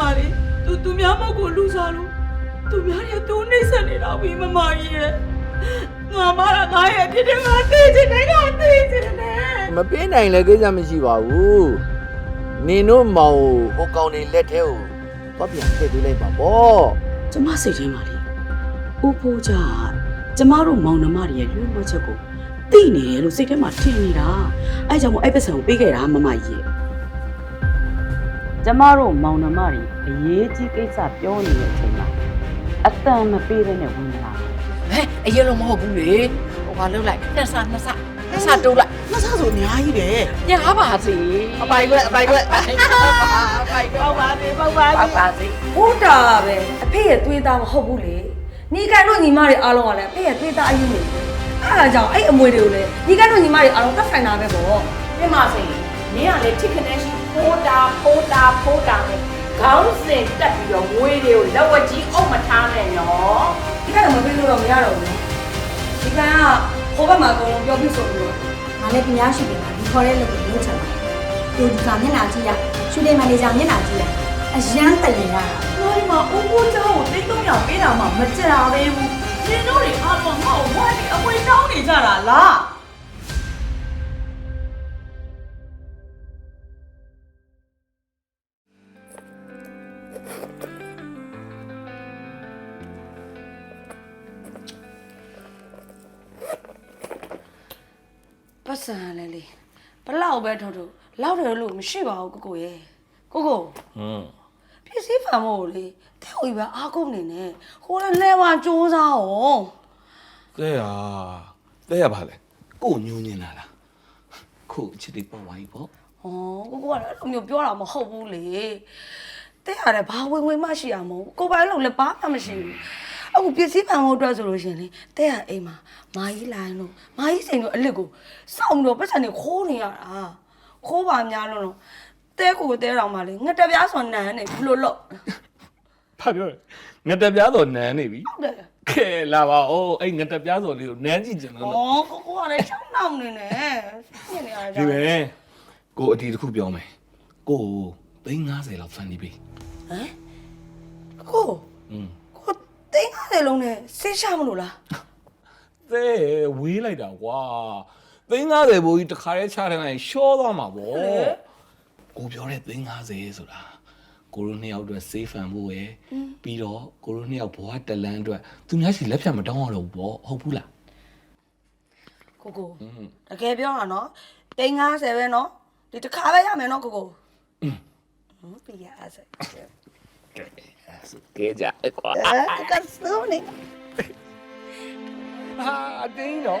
မလေးသူသူများမဟုတ်ကိုလူစားလို့သူများရဲ့သူနှိမ့်ဆက်နေတာဝီမမကြီးရဲ့ငါမလာငါရဲ့ဖြစ်တယ်ငါသိချင်တယ်ငါသိချင်တယ်မပေးနိုင်လည်းကိစ္စမရှိပါဘူးနင်တို့မောင်ကိုဟိုကောင်နေလက်ထဲကိုတော့ပြန်ထည့်ပေးလိုက်ပါပေါ့ကျမစိတ်ထဲမှာလေဦးဖိုးကြကျမတို့မောင်နှမတွေရဲ့လွှမ်းမိုးချက်ကိုသိနေတယ်လို့စိတ်ထဲမှာထင်နေတာအဲကြောင့်မို့အဲ့ပတ်စံကိုပေးခဲ့တာမမကြီးရဲ့ ကျမတို့မောင်နှမတွေအရေးကြီးကိစ္စပြောနေတဲ့အချိန်မှာအတန်မပေးတဲ့နဲ့ဝင်လာဟဲ့အရင်လိုမဟုတ်ဘူးလေဟိုဘာလုပ်လိုက်နှစ်ဆနှစ်ဆနှစ်ဆတိုးလိုက်မဆဆိုအများကြီးတယ်ညာပါစေအပိုင်ကွက်အပိုင်ကွက်အပိုင်ပေါ့ပါစေပေါ့ပါစေပါစေဟုတ်တာပဲအဖေရဲ့သွေးသားမဟုတ်ဘူးလေညီကန်တို့ညီမတွေအားလုံးကလည်းအဖေရဲ့သွေးသားအယူနေတယ်အဲ့ဒါကြောင့်အဲ့အမွေတွေကိုလည်းညီကန်တို့ညီမတွေအားလုံးသက်ဆိုင်တာပဲပေါ့ပြင်ပါစေနင်းကလည်းထိခနဲ့ရှိ ဖိုးတာဖိုးတာဖိုးတာနဲ့ခေါင်းစဉ်တက်ပြီးတော့ငွေတွေကိုလက်ဝက်ကြီးအုပ်မထားနဲ့နော်ဒီကနေ့မပြေလို့တော့မရတော့ဘူးဒီကကဟိုဘက်မှာအကုန်လုံးပြောပြဆိုပြီးတော့ငါလည်းပညာရှိတယ်ငါဒီခေါ်တဲ့လုပ်ကိုလုပ်ချင်တယ်ဒီကမျက်နှာကြည့်ရရှူတင်မန်နေဂျာမျက်နှာကြည့်ရအရန်တရင်ရတာတို့ဒီမှာအိုးကိုကြောက်ကိုတိတ်တုံးရောက်ပေးတာမှမကြံသေးဘူးရှင်တို့တွေအားလုံးငါ့ကိုဝိုင်းပြီးအပွင့်တောင်းနေကြတာလား ပတ်စံလဲလေဘလောက်ပဲထုတ်ထုတ်လောက်တယ်လို့မရှိပါဘူးကိုကိုရဲ့ကိုကိုဟွန်းပစ္စည်းဖန်မို့လေတဲ့ဟိုပဲအားကုန်နေနဲ့ဟိုလည်းလဲဝါစူးစားအောင်တဲ့ရတဲ့ရပါလေကိုညူးညင်လာလားခုအချစ်တွေပေါ့ဝိုင်းပေါ့။ဟောကိုကိုကလည်းအဲ့လိုမျိုးပြောတာမဟုတ်ဘူးလေ။တဲ့ရတယ်ဘာဝင်ဝင်မှရှိရမဟုတ်ဘူး။ကိုပိုင်လုံးလည်းဘာမှမရှိဘူး။ အခုပစ္စည်းပန်ဖို့အတွက်ဆိုလို့ရှရင်လေတဲ့ရအိမ်မှာမာကြီးလိုင်းလို့မာကြီးစိန်တို့အလစ်ကိုစောင့်ပြီးတော့ပတ်စံနေခိုးနေရတာ။ခိုးပါများလို့လို့တဲ့ကိုတဲ့တော်မှလေငှက်တပြားဆိုနန်းနေဘလို့လို့ဘာပြောလဲငတပြားတော်နန်းနေပြီဟုတ်တယ်ခဲလာပါဦးအဲ့ငတပြားတော်လေးကိုနန်းကြည့်ကြ။လို့ဩကိုကိုကလည်းချောင်းနှောင်းနေနဲ့။ဖြစ်နေရတာဒီပဲကိုအတီးတစ်ခုပြောမယ်ကို350လောက်ဖန်နေပြီဟမ်ကိုอืม ကိုတင်းကားတဲ့လုံးနဲ့ဆေးရှာမလို့လားသဲဝေးလိုက်တာကွာ350ဘိုးကြီးတစ်ခါတည်းချထားလိုက်ရှောသွားမှာပေါ့ကိုပြောတဲ့350ဆိုတာကိုတို့နှစ်ယောက်အတွက် safe and ဖို့ရယ်ပြီးတော့ကိုတို့နှစ်ယောက်ဘဝတလန်းအတွက်သူများစီလက်ဖြတ်မတောင်းရတော့ဘူးပေါ့ဟုတ်ဘူးလားကိုကိုတကယ်ပြောတာနော်350ပဲနော်ဒီတစ်ခါပဲရမယ်နော်ကိုကိုอืมပြရအစဲကဲ ကြကွာအဲကစနိုးနေဟာအတင်းတော့